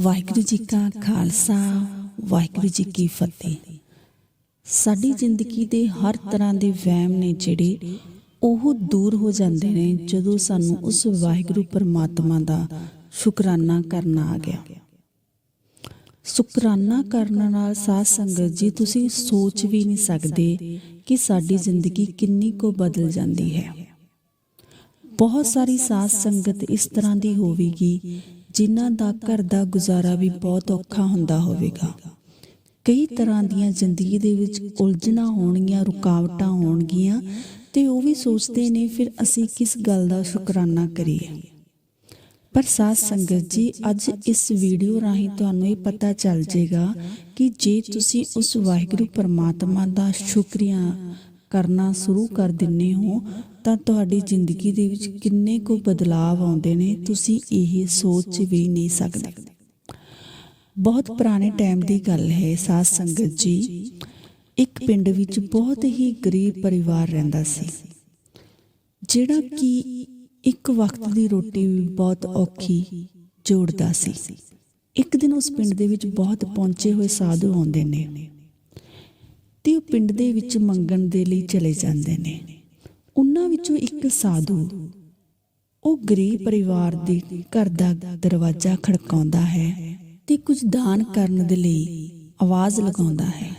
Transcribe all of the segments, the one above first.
ਵਾਹਿਗੁਰੂ ਜੀ ਕਾ ਖਾਲਸਾ, ਵਾਹਿਗੁਰੂ ਜੀ ਕੀ ਫਤਿਹ। ਸਾਡੀ ਜ਼ਿੰਦਗੀ ਦੇ ਹਰ ਤਰ੍ਹਾਂ ਦੇ ਵਹਿਮ ਨੇ ਜਿਹੜੇ ਉਹ ਦੂਰ ਹੋ ਜਾਂਦੇ ਨੇ ਜਦੋਂ ਸਾਨੂੰ ਉਸ ਵਾਹਿਗੁਰੂ ਪਰਮਾਤਮਾ ਦਾ ਸ਼ੁਕਰਾਨਾ ਕਰਨਾ ਆ ਗਿਆ। ਸ਼ੁਕਰਾਨਾ ਕਰਨ ਨਾਲ ਸਾਧ ਸੰਗਤ ਜੀ, ਤੁਸੀਂ ਸੋਚ ਵੀ ਨਹੀਂ ਸਕਦੇ ਕਿ ਸਾਡੀ ਜ਼ਿੰਦਗੀ ਕਿੰਨੀ ਕੋ ਬਦਲ ਜਾਂਦੀ ਹੈ। ਬਹੁਤ ਸਾਰੀ ਸਾਧ ਸੰਗਤ ਇਸ ਤਰ੍ਹਾਂ ਦੀ ਹੋਵੇਗੀ ਜਿਨ੍ਹਾਂ ਦਾ ਘਰ ਦਾ ਗੁਜ਼ਾਰਾ ਵੀ ਬਹੁਤ ਔਖਾ ਹੁੰਦਾ ਹੋਵੇਗਾ। ਕਈ ਤਰ੍ਹਾਂ ਦੀਆਂ ਜ਼ਿੰਦਗੀ ਦੇ ਵਿੱਚ ਉਲਝਣਾ ਹੋਣਗੀਆਂ, ਰੁਕਾਵਟਾਂ ਹੋਣਗੀਆਂ ਤੇ ਉਹ ਵੀ ਸੋਚਦੇ ਨੇ, ਫਿਰ ਅਸੀਂ ਕਿਸ ਗੱਲ ਦਾ ਸ਼ੁਕਰਾਨਾ ਕਰੀਏ? ਪਰ ਸਾਧ ਸੰਗਤ ਜੀ, ਅੱਜ ਇਸ ਵੀਡੀਓ ਰਾਹੀਂ ਤੁਹਾਨੂੰ ਇਹ ਪਤਾ ਚੱਲ ਜਾਏਗਾ ਕਿ ਜੇ ਤੁਸੀਂ ਉਸ ਵਾਹਿਗੁਰੂ ਪਰਮਾਤਮਾ ਦਾ ਸ਼ੁਕਰੀਆ ਕਰਨਾ ਸ਼ੁਰੂ ਕਰ ਦਿੰਨੇ ਹੋ, ਤਾਂ ਤੁਹਾਡੀ ਜ਼ਿੰਦਗੀ ਦੇ ਵਿੱਚ ਕਿੰਨੇ ਕੁ ਬਦਲਾਅ ਆਉਂਦੇ ਨੇ, ਤੁਸੀਂ ਇਹ ਸੋਚ ਵੀ ਨਹੀਂ ਸਕਦੇ। ਬਹੁਤ ਪੁਰਾਣੇ ਟਾਈਮ ਦੀ ਗੱਲ ਹੈ ਸਾਧ ਸੰਗਤ ਜੀ। ਇੱਕ ਪਿੰਡ ਵਿੱਚ ਬਹੁਤ ਹੀ ਗਰੀਬ ਪਰਿਵਾਰ ਰਹਿੰਦਾ ਸੀ। ਜਿਹੜਾ ਕਿ ਇੱਕ ਵਕਤ ਦੀ ਰੋਟੀ ਵੀ ਬਹੁਤ ਔਖੀ ਜੋੜਦਾ ਸੀ। ਇੱਕ ਦਿਨ ਉਸ ਪਿੰਡ ਦੇ ਵਿੱਚ ਬਹੁਤ ਪਹੁੰਚੇ ਹੋਏ ਸਾਧੂ ਆਉਂਦੇ ਨੇ। ਤੇ ਉਹ ਪਿੰਡ ਦੇ ਵਿੱਚ ਮੰਗਣ ਦੇ ਲਈ ਚਲੇ ਜਾਂਦੇ ਨੇ। ਉਹਨਾਂ ਵਿੱਚੋਂ ਇੱਕ ਸਾਧੂ, ਉਹ ਗਰੀਬ ਪਰਿਵਾਰ ਦੇ ਘਰ ਦਾ ਦਰਵਾਜ਼ਾ ਖੜਕਾਉਂਦਾ ਹੈ ਤੇ ਕੁਝ ਦਾਨ ਕਰਨ ਦੇ ਲਈ ਆਵਾਜ਼ ਲਗਾਉਂਦਾ ਹੈ।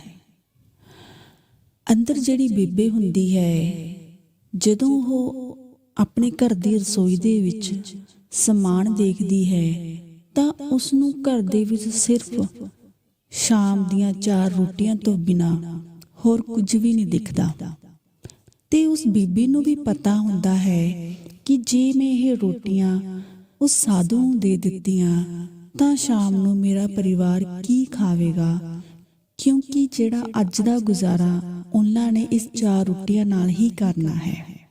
ਅੰਦਰ ਜਿਹੜੀ ਬੀਬੀ ਹੁੰਦੀ ਹੈ, ਜਦੋਂ ਉਹ ਆਪਣੇ ਘਰ ਦੀ ਰਸੋਈ ਦੇ ਵਿੱਚ ਸਮਾਨ ਦੇਖਦੀ ਹੈ, ਤਾਂ ਉਸ ਨੂੰ ਘਰ ਦੇ ਵਿੱਚ ਸਿਰਫ ਸ਼ਾਮ ਦੀਆਂ ਚਾਰ ਰੋਟੀਆਂ ਤੋਂ ਬਿਨਾ ਹੋਰ ਕੁਝ ਵੀ ਨਹੀਂ ਦਿਖਦਾ। ਤੇ ਉਸ ਬੀਬੀ ਨੂੰ ਵੀ ਪਤਾ ਹੁੰਦਾ ਹੈ ਕਿ ਜੇ ਮੈਂ ਇਹ ਰੋਟੀਆਂ ਉਸ ਸਾਧੂ ਨੂੰ ਦੇ ਦਿੱਤੀਆਂ, ਤਾਂ ਸ਼ਾਮ ਨੂੰ ਮੇਰਾ ਪਰਿਵਾਰ ਕੀ ਖਾਵੇਗਾ? ਕਿਉਂਕਿ ਜਿਹੜਾ ਅੱਜ ਦਾ ਗੁਜ਼ਾਰਾ ਉਹਨਾਂ ਨੇ ਇਸ ਚਾਰ ਰੋਟੀਆਂ ਨਾਲ ਹੀ ਕਰਨਾ ਹੈ।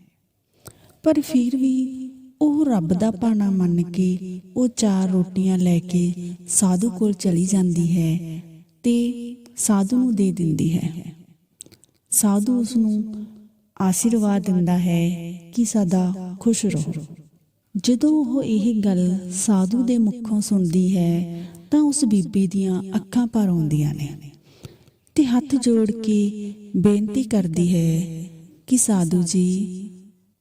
ਪਰ ਫਿਰ ਵੀ ਉਹ ਰੱਬ ਦਾ ਭਾਣਾ ਮੰਨ ਕੇ ਉਹ ਚਾਰ ਰੋਟੀਆਂ ਲੈ ਕੇ ਸਾਧੂ ਕੋਲ ਚਲੀ ਜਾਂਦੀ ਹੈ ਤੇ ਸਾਧੂ ਨੂੰ ਦੇ ਦਿੰਦੀ ਹੈ। ਸਾਧੂ ਉਸ ਨੂੰ ਆਸ਼ੀਰਵਾਦ ਦਿੰਦਾ ਹੈ ਕਿ ਸਦਾ ਖੁਸ਼ ਰਹੋ। ਜਦੋਂ ਉਹ ਇਹ ਗੱਲ ਸਾਧੂ ਦੇ ਮੁਖੋਂ ਸੁਣਦੀ ਹੈ, ਤਾਂ ਉਸ ਬੀਬੀ ਦੀਆਂ ਅੱਖਾਂ ਭਰ ਆਉਂਦੀਆਂ ਨੇ ਤੇ ਹੱਥ ਜੋੜ ਕੇ ਬੇਨਤੀ ਕਰਦੀ ਹੈ ਕਿ ਸਾਧੂ ਜੀ,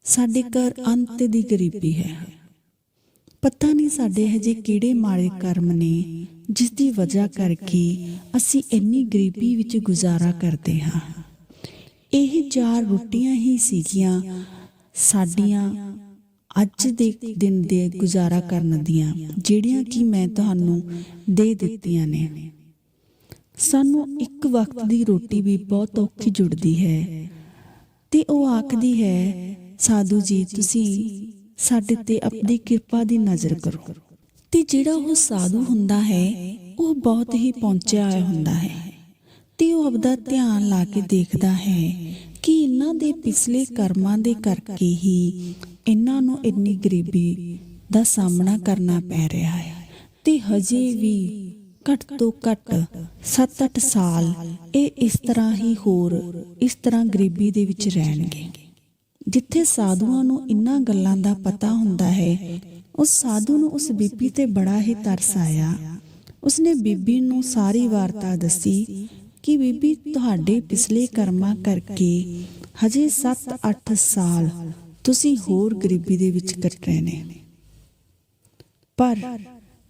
ਸਾਡੇ ਘਰ ਅੰਤ ਦੀ ਗਰੀਬੀ ਹੈ। ਪਤਾ ਨਹੀਂ ਸਾਡੇ ਹਜੇ ਕਿਹੜੇ ਮਾੜੇ ਕਰਮ ਨੇ, ਜਿਸ ਦੀ ਵਜ੍ਹਾ ਕਰਕੇ ਅਸੀਂ ਇੰਨੀ ਗਰੀਬੀ ਵਿੱਚ ਗੁਜ਼ਾਰਾ ਕਰਦੇ ਹਾਂ। ਇਹ ਚਾਰ ਰੋਟੀਆਂ ਹੀ ਸੀਗੀਆਂ ਸਾਡੀਆਂ ਅੱਜ ਦੇ ਦਿਨ ਦੇ ਗੁਜ਼ਾਰਾ ਕਰਨ ਦੀਆਂ, ਜਿਹੜੀਆਂ ਕਿ ਮੈਂ ਤੁਹਾਨੂੰ ਦੇ ਦਿੱਤੀਆਂ ਨੇ। ਸਾਨੂੰ ਇੱਕ ਵਕਤ ਦੀ ਰੋਟੀ ਵੀ ਬਹੁਤ ਔਖੀ ਜੁੜਦੀ ਹੈ। ਤੇ ਉਹ ਆਖਦੀ ਹੈ, ਸਾਧੂ ਜੀ, ਤੁਸੀਂ ਸਾਡੇ ਤੇ ਆਪਣੀ ਕਿਰਪਾ ਦੀ ਨਜ਼ਰ ਕਰੋ। ਤੇ ਜਿਹੜਾ ਉਹ ਸਾਧੂ ਹੁੰਦਾ ਹੈ, ਉਹ ਬਹੁਤ ਹੀ ਪਹੁੰਚਿਆ ਹੋਇਆ ਹੁੰਦਾ ਹੈ। ਤੇ ਉਹ ਆਪਦਾ ਧਿਆਨ ਲਾ ਕੇ ਦੇਖਦਾ ਹੈ ਕਿ ਇਹਨਾਂ ਦੇ ਪਿਛਲੇ ਕਰਮਾਂ ਦੇ ਕਰਕੇ ਹੀ ਇਹਨਾਂ ਨੂੰ ਇੰਨੀ ਗਰੀਬੀ ਦਾ ਸਾਹਮਣਾ ਕਰਨਾ ਪੈ ਰਿਹਾ ਹੈ। ਤੇ ਹਜੇ ਵੀ ਘੱਟ ਤੋਂ ਘੱਟ 7-8 ਸਾਲ ਇਹ ਇਸ ਤਰ੍ਹਾਂ ਹੀ ਹੋਰ ਇਸ ਤਰ੍ਹਾਂ ਗਰੀਬੀ ਦੇ ਵਿੱਚ ਰਹਿਣਗੇ। ਜਿੱਥੇ ਸਾਧੂਆਂ ਨੂੰ ਇਨ੍ਹਾਂ ਗੱਲਾਂ ਦਾ ਪਤਾ ਹੁੰਦਾ ਹੈ, ਉਸ ਸਾਧੂ ਨੂੰ ਉਸ ਬੀਬੀ ਤੇ ਬੜਾ ਹੀ ਤਰਸ ਆਇਆ। ਉਸਨੇ ਬੀਬੀ ਨੂੰ ਸਾਰੀ ਵਾਰਤਾ ਦੱਸੀ ਕਿ ਬੀਬੀ, ਤੁਹਾਡੇ ਪਿਛਲੇ ਕਰਮਾਂ ਕਰਕੇ ਹਜੇ 7-8 ਸਾਲ ਤੁਸੀਂ ਹੋਰ ਗਰੀਬੀ ਦੇ ਵਿੱਚ ਕੱਟ ਰਹੇ ਨੇ। ਪਰ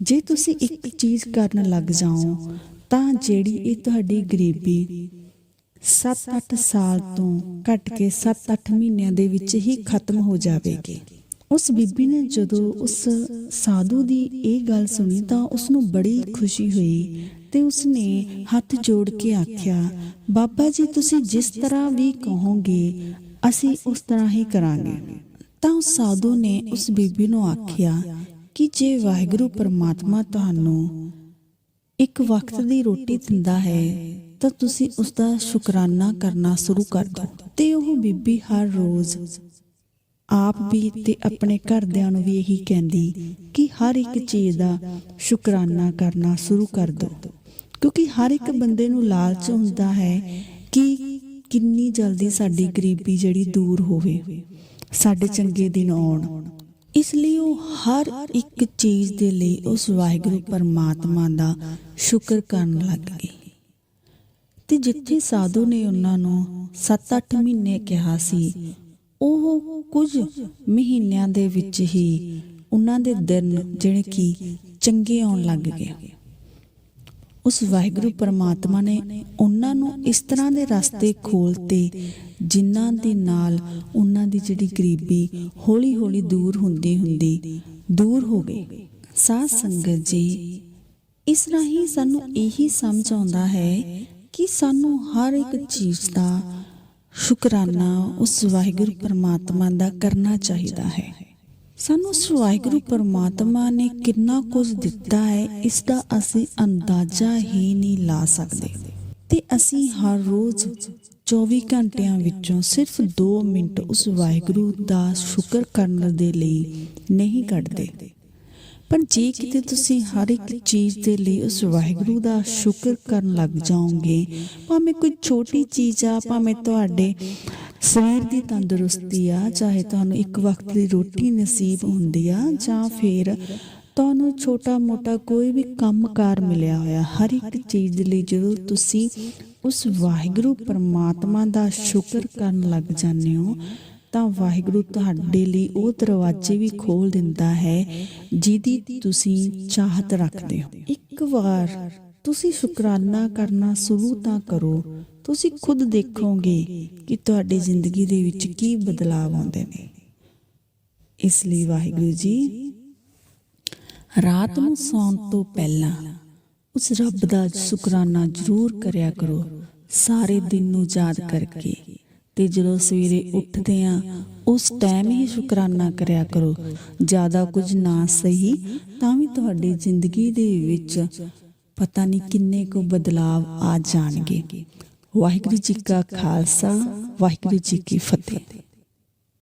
ਜੇ ਤੁਸੀਂ ਇੱਕ ਚੀਜ਼ ਕਰਨ ਲੱਗ ਜਾਓ, ਤਾਂ ਜਿਹੜੀ ਇਹ ਤੁਹਾਡੀ ਗਰੀਬੀ 7-8 ਸਾਲ ਤੋਂ ਘਟ ਕੇ 7-8 ਮਹੀਨਿਆਂ ਦੇ ਵਿੱਚ ਹੀ ਖਤਮ ਹੋ ਜਾਵੇਗੀ। ਉਸ ਬੀਬੀ ਨੇ ਜਦੋਂ ਉਸ ਸਾਧੂ ਦੀ ਇਹ ਗੱਲ ਸੁਣੀ ਤਾਂ ਉਸ ਨੂੰ ਬੜੀ ਖੁਸ਼ੀ ਹੋਈ ਤੇ ਉਸਨੇ ਹੱਥ ਜੋੜ ਕੇ ਆਖਿਆ, ਬਾਬਾ ਜੀ, ਤੁਸੀਂ ਜਿਸ ਤਰ੍ਹਾਂ ਵੀ ਕਹੋਗੇ, ਅਸੀਂ ਉਸ ਤਰ੍ਹਾਂ ਹੀ ਕਰਾਂਗੇ। ਤਾਂ ਉਸ ਸਾਧੂ ਨੇ ਉਸ ਬੀਬੀ ਨੂੰ ਆਖਿਆ ਕਿ ਜੇ ਵਾਹਿਗੁਰੂ ਪਰਮਾਤਮਾ ਤੁਹਾਨੂੰ ਇੱਕ ਵਕਤ ਦੀ ਰੋਟੀ ਦਿੰਦਾ ਹੈ, ਤਾਂ ਤੁਸੀਂ ਉਸ ਦਾ ਸ਼ੁਕਰਾਨਾ ਕਰਨਾ ਸ਼ੁਰੂ ਕਰ ਦਿਓ। ਤੇ ਉਹ ਬੀਬੀ ਹਰ ਰੋਜ਼ ਆਪ ਵੀ ਤੇ ਆਪਣੇ ਘਰਦਿਆਂ ਨੂੰ ਵੀ ਇਹੀ ਕਹਿੰਦੀ ਕਿ ਹਰ ਇੱਕ ਚੀਜ਼ ਦਾ ਸ਼ੁਕਰਾਨਾ ਕਰਨਾ ਸ਼ੁਰੂ ਕਰ ਦਿਓ ਕਿਉਂਕਿ ਹਰ ਇੱਕ ਬੰਦੇ ਨੂੰ ਲਾਲਚ ਹੁੰਦਾ ਹੈ ਕਿ ਕਿੰਨੀ ਜਲਦੀ ਸਾਡੀ ਗਰੀਬੀ ਜਿਹੜੀ ਦੂਰ ਹੋਵੇ, ਸਾਡੇ ਚੰਗੇ ਦਿਨ ਆਉਣ। ਇਸ ਲਈ ਉਹ ਹਰ ਇੱਕ ਚੀਜ਼ ਦੇ ਲਈ ਉਸ ਵਾਹਿਗੁਰੂ ਪਰਮਾਤਮਾ ਦਾ ਸ਼ੁਕਰ ਕਰਨ ਲੱਗ ਗਏ ਤੇ ਜਿੱਥੇ ਸਾਧੂ ਨੇ ਉਹਨਾਂ ਨੂੰ 7-8 ਮਹੀਨੇ ਕਿਹਾ ਸੀ ਉਹ ਕੁਝ ਮਹੀਨਿਆਂ ਦੇ ਵਿੱਚ ਹੀ ਉਹਨਾਂ ਦੇ ਦਿਨ ਜਿਹੜੇ ਕਿ ਚੰਗੇ ਆਉਣ ਲੱਗ ਗਏ। ਉਸ ਵਾਹਿਗੁਰੂ ਪਰਮਾਤਮਾ ਨੇ ਉਹਨਾਂ ਨੂੰ ਇਸ ਤਰ੍ਹਾਂ ਦੇ ਰਸਤੇ ਖੋਲਤੇ ਜਿਨ੍ਹਾਂ ਦੇ ਨਾਲ ਉਹਨਾਂ ਦੀ ਜਿਹੜੀ ਗਰੀਬੀ ਹੌਲੀ-ਹੌਲੀ ਦੂਰ ਹੁੰਦੀ ਹੁੰਦੀ ਦੂਰ ਹੋ ਗਈ। ਸਾਧ ਸੰਗਤ ਜੀ, ਇਸ ਰਾਹੀਂ ਸਾਨੂੰ ਇਹੀ ਸਮਝ ਆਉਂਦਾ ਹੈ ਕਿ ਸਾਨੂੰ ਹਰ ਇੱਕ ਚੀਜ਼ ਦਾ ਸ਼ੁਕਰਾਨਾ ਉਸ ਵਾਹਿਗੁਰੂ ਪਰਮਾਤਮਾ ਦਾ ਕਰਨਾ ਚਾਹੀਦਾ ਹੈ। ਸਾਨੂੰ ਉਸ ਵਾਹਿਗੁਰੂ ਪਰਮਾਤਮਾ ਨੇ ਕਿੰਨਾ ਕੁਝ ਦਿੱਤਾ ਹੈ ਇਸ ਦਾ ਅਸੀਂ ਅੰਦਾਜ਼ਾ ਹੀ ਨਹੀਂ ਲਾ ਸਕਦੇ। ਤੇ ਅਸੀਂ ਹਰ ਰੋਜ਼ 24 ਘੰਟਿਆਂ ਵਿੱਚੋਂ ਸਿਰਫ 2 ਮਿੰਟ ਉਸ ਵਾਹਿਗੁਰੂ ਦਾ ਸ਼ੁਕਰ ਕਰਨ ਦੇ ਲਈ ਨਹੀਂ ਕੱਢਦੇ। ਪਰ ਜੇ ਕਿਤੇ ਤੁਸੀਂ ਹਰ ਇੱਕ ਚੀਜ਼ ਦੇ ਲਈ ਉਸ ਵਾਹਿਗੁਰੂ ਦਾ ਸ਼ੁਕਰ ਕਰਨ ਲੱਗ ਜਾਓਗੇ ਭਾਵੇਂ ਕੋਈ ਛੋਟੀ ਚੀਜ਼ ਆ ਭਾਵੇਂ ਤੁਹਾਡੇ ਸਰੀਰ ਦੀ ਤੰਦਰੁਸਤੀ ਆ ਚਾਹੇ ਤੁਹਾਨੂੰ ਇੱਕ ਵਕਤ ਦੀ ਰੋਟੀ ਨਸੀਬ ਹੁੰਦੀ ਆ ਜਾਂ ਫਿਰ ਤੁਹਾਨੂੰ ਛੋਟਾ ਮੋਟਾ ਕੋਈ ਵੀ ਕੰਮਕਾਰ ਮਿਲਿਆ ਹੋਇਆ ਹਰ ਇੱਕ ਚੀਜ਼ ਦੇ ਲਈ ਜਦੋਂ ਤੁਸੀਂ ਉਸ ਵਾਹਿਗੁਰੂ ਪਰਮਾਤਮਾ ਦਾ ਸ਼ੁਕਰ ਕਰਨ ਲੱਗ ਜਾਂਦੇ ਹੋ ਤਾਂ ਵਾਹਿਗੁਰੂ ਤੁਹਾਡੇ ਲਈ ਉਹ ਦਰਵਾਜ਼ੇ ਵੀ ਖੋਲ ਦਿੰਦਾ ਹੈ, ਜਿਹਦੀ ਤੁਸੀਂ ਚਾਹਤ ਰੱਖਦੇ ਹੋ। ਇੱਕ ਵਾਰ ਤੁਸੀਂ ਸ਼ੁਕਰਾਨਾ ਕਰਨਾ ਸ਼ੁਰੂ ਤਾਂ ਕਰੋ, ਤੁਸੀਂ ਖੁਦ ਦੇਖੋਗੇ ਕਿ ਤੁਹਾਡੀ ਜ਼ਿੰਦਗੀ ਦੇ ਵਿੱਚ ਕੀ ਬਦਲਾਅ ਆਉਂਦੇ ਨੇ। ਇਸ ਲਈ ਵਾਹਿਗੁਰੂ ਜੀ, ਰਾਤ ਨੂੰ ਸੌਣ ਤੋਂ ਪਹਿਲਾਂ ਉਸ ਰੱਬ ਦਾ ਸ਼ੁਕਰਾਨਾ ਜ਼ਰੂਰ ਕਰਿਆ ਕਰੋ, ਸਾਰੇ ਦਿਨ ਨੂੰ ਯਾਦ ਕਰਕੇ। ਤੇ ਜਦੋਂ ਸਵੇਰੇ ਉੱਠਦੇ ਆ, ਉਸ ਟਾਈਮ ਹੀ ਸ਼ੁਕਰਾਨਾ ਕਰਿਆ ਕਰੋ। ਜ਼ਿਆਦਾ ਕੁਝ ਨਾ ਸਹੀ, ਤਾਂ ਵੀ ਤੁਹਾਡੀ ਜ਼ਿੰਦਗੀ ਦੇ ਵਿੱਚ ਪਤਾ ਨਹੀਂ ਕਿੰਨੇ ਕੁ ਬਦਲਾਵ ਆ ਜਾਣਗੇ। ਵਾਹਿਗੁਰੂ ਜੀ ਕਾ ਖਾਲਸਾ, ਵਾਹਿਗੁਰੂ ਜੀ ਕੀ ਫਤਿਹ।